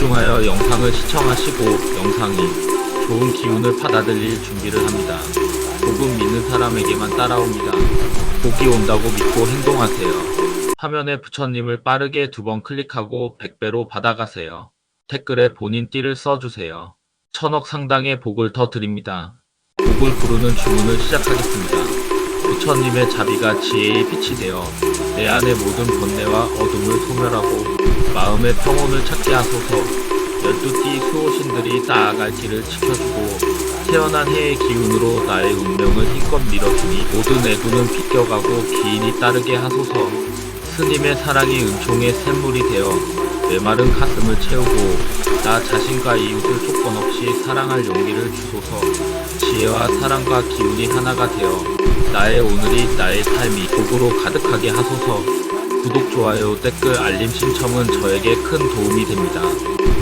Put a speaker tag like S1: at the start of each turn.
S1: 집중하여 영상을 시청하시고 영상이 좋은 기운을 받아들일 준비를 합니다. 복음 믿는 사람에게만 따라옵니다. 복이 온다고 믿고 행동하세요. 화면에 부처님을 빠르게 두 번 클릭하고 100배로 받아가세요. 댓글에 본인 띠를 써주세요. 천억 상당의 복을 더 드립니다. 복을 부르는 주문을 시작하겠습니다. 부처님의 자비가 지혜의 빛이 되어 내 안의 모든 번뇌와 어둠을 소멸하고 마음의 평온을 찾게 하소서. 열두 띠 수호신들이 나아갈 길을 지켜주고 태어난 해의 기운으로 나의 운명을 힘껏 밀어주니 모든 애구는 비껴가고 기인이 따르게 하소서 스님의 사랑이 은총의 샘물이 되어 메마른 가슴을 채우고 나 자신과 이웃을 조건 없이 사랑할 용기를 주소서 지혜와 사랑과 기운이 하나가 되어 나의 오늘이 나의 삶이 복으로 가득하게 하소서 구독, 좋아요, 댓글, 알림 신청은 저에게 큰 도움이 됩니다.